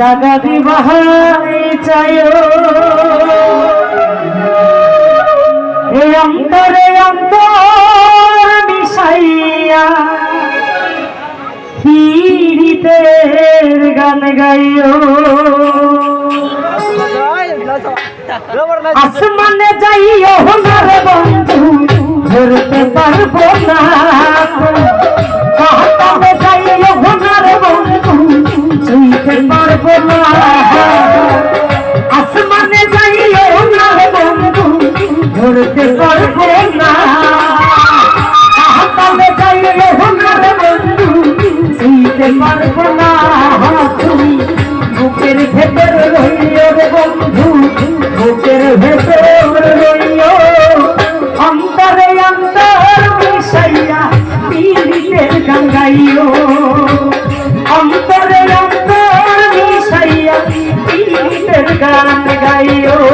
দাগা দিবাহাই চায়। এ অন্তরে অন্তর মিশাইয়া পীড়িতের গান গাইও। আসমানে যাইও হোনার বন্ধু, ধরতে পারব না। ছুঁইতে পারব না। আসমানে যাইও না বন্ধু ধরতে পারব না। কাহাতালে যাইও না বন্ধু ছুঁইতে পারব গাইও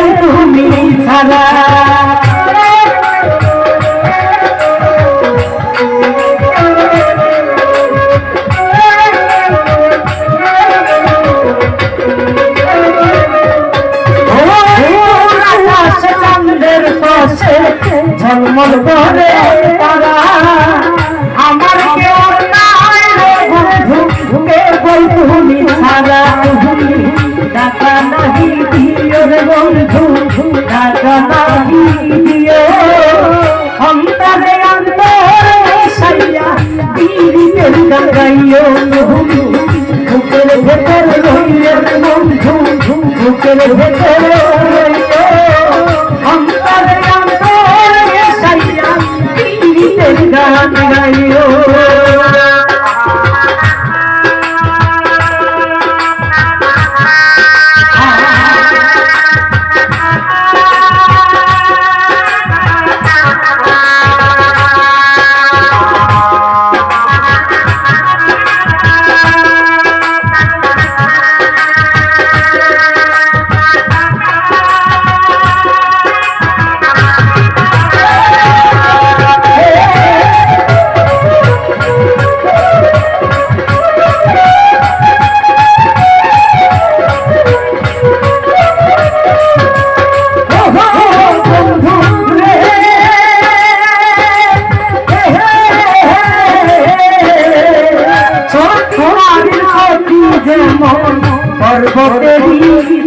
কে বন্ধু ছাড়া। ঝলমল করে। বন্ধু নাহি দিও অন্তরে অন্তর মিশাইয়া পীড়িতের গাইও বুকের ভেতর রইও রে বন্ধু বুকের ভেতর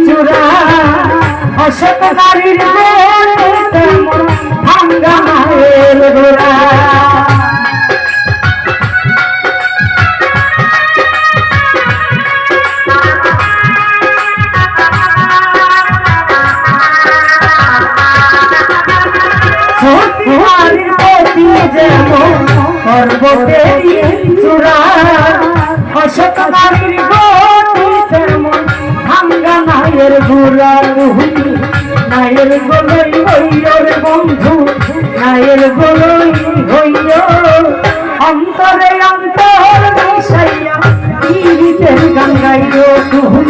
চূড়া অশোক নারীর ভাঙ্গা মায়ের গোড়া যেমন পর্বতেরই চূড়া অশোক নারীর ভাঙ্গা নায়ের গুড়া মায়ের গোলই হইয় রে বন্ধু, মায়ের গোলই হইয় অন্তরে অন্তর মিশাইয়া, পীড়িতের গঙ্গাইয় তুহুনি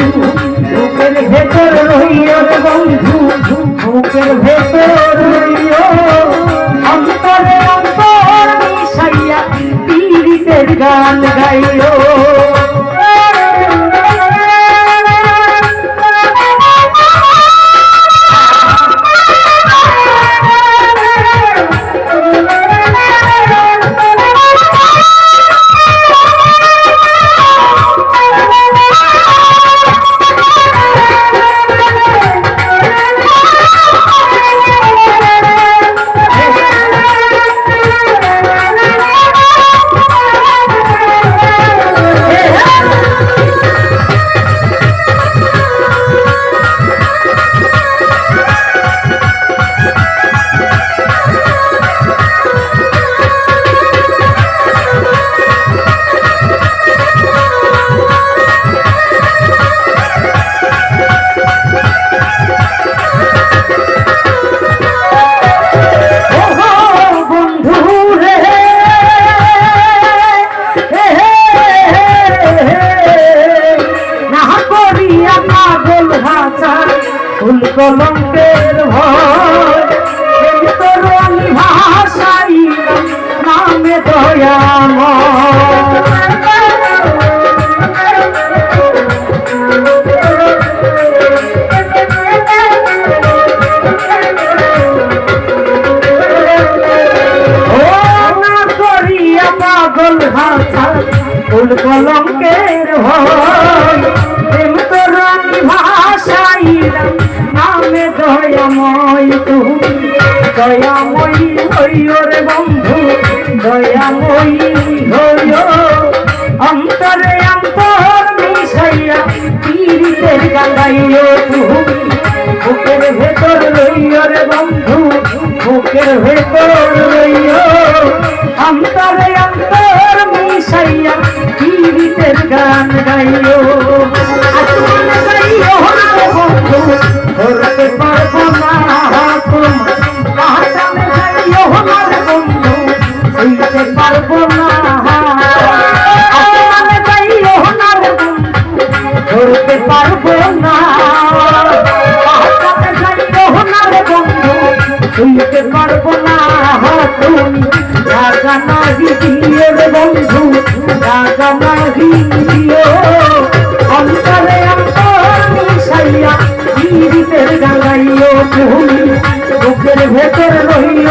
ফুল কলঙ্কের ভয় ভাষাই নামে দয়াময়। দয়াময়ী হইও রে বন্ধু, দয়াময়ী হইও। অন্তরে অন্তর মিশাইয়া পীড়িতের গালাইও তুমি, বুকের ভেতর লইও রে বন্ধু, বুকের ভেতর লইও। অন্তরে অন্তর মিশাইয়া পীড়িতের গান গাইও। আসমান বন্ধু ভেতর রহিল